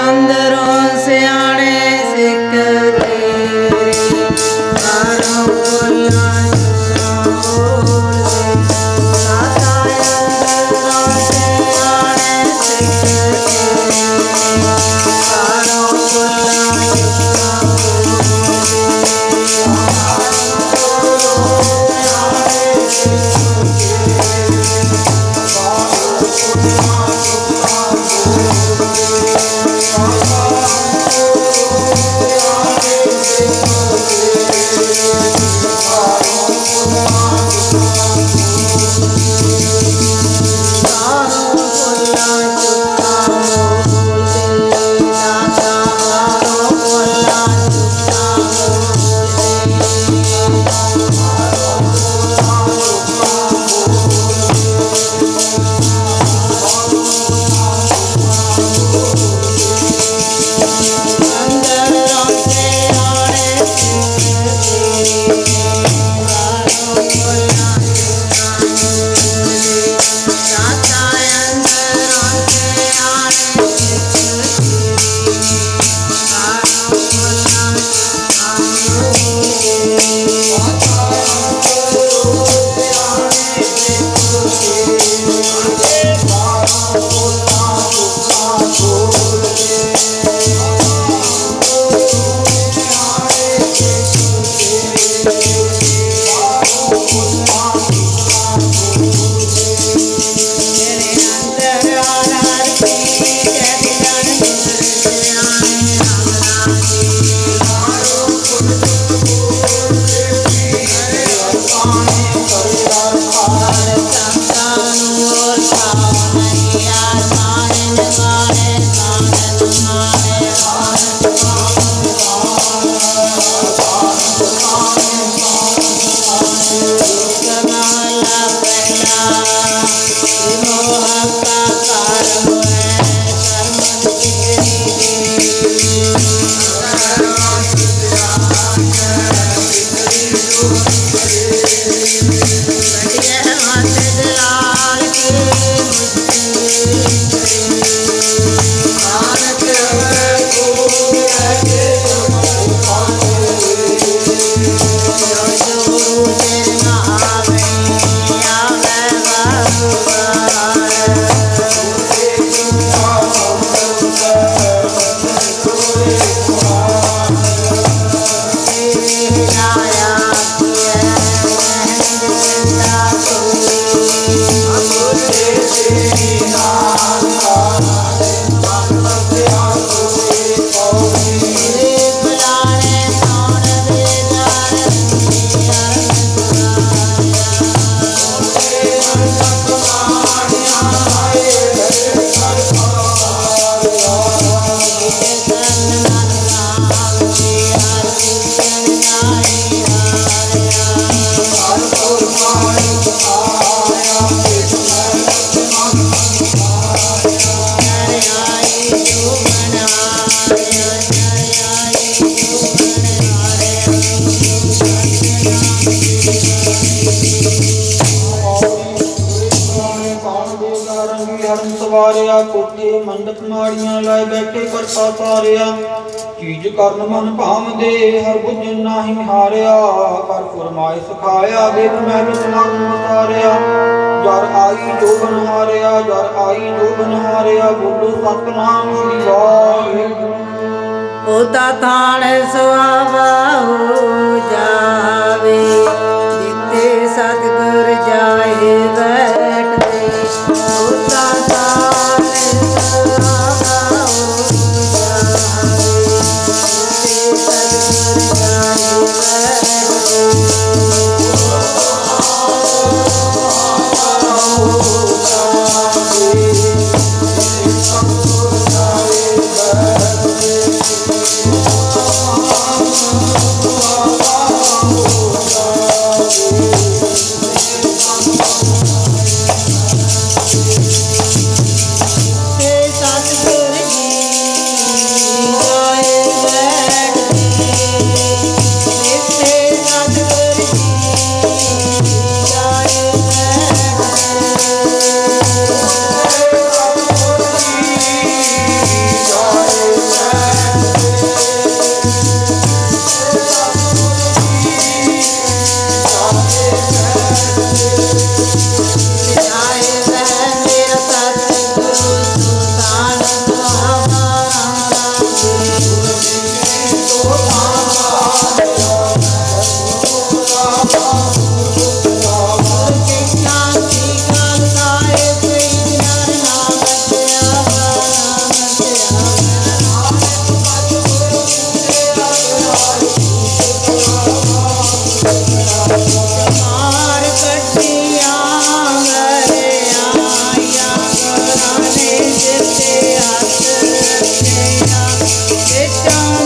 on the ਸਵਾਰਿਆ ਕੋਟੇ ਮੰਡਪ ਮਾੜੀਆਂ ਲਾਇ ਬੈਠੇ ਕਰਤਾ ਸਾਰਿਆ। ਚੀਜ ਕਰਨ ਮਨ ਭਾਵਦੇ, ਹਰ ਬੁਝ ਨਾਹੀ ਹਾਰਿਆ। ਕਰ ਫਰਮਾਇ ਸਖਾਇਆ ਵੇਦ ਮੈਂ ਵਿੱਚ ਮਨ ਮਸਾਰਿਆ ਜਰ ਆਈ ਜੋ ਬਨਹਾਰਿਆ ਜਰ ਆਈ ਜੋ ਬਨਹਾਰਿਆ ਬੋਲੋ ਸਤਨਾਮ ਸ੍ਰੀ ਵਾਹਿਗੁਰੂ। ਉਤਾ ਥਾਣੇ ਸੁਆਵਾ ਹੋ ਜਾਵੇ। Yeah.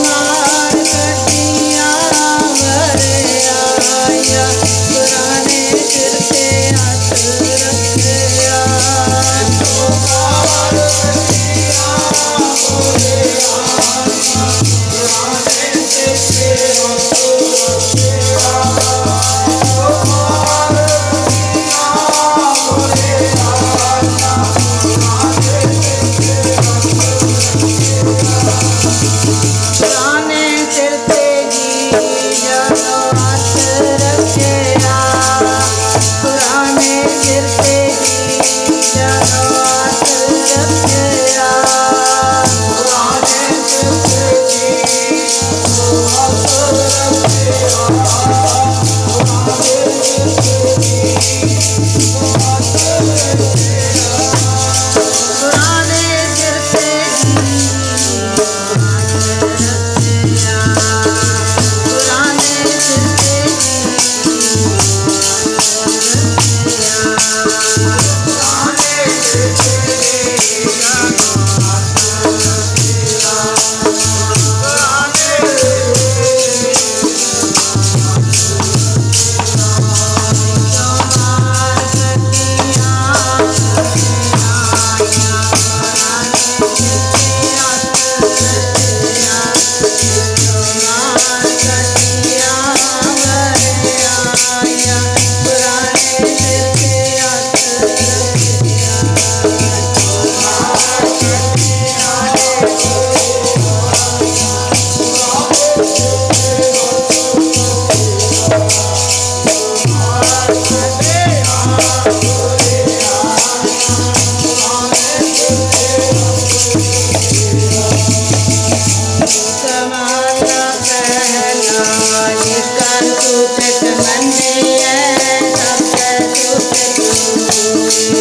and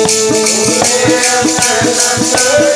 i'm sorry.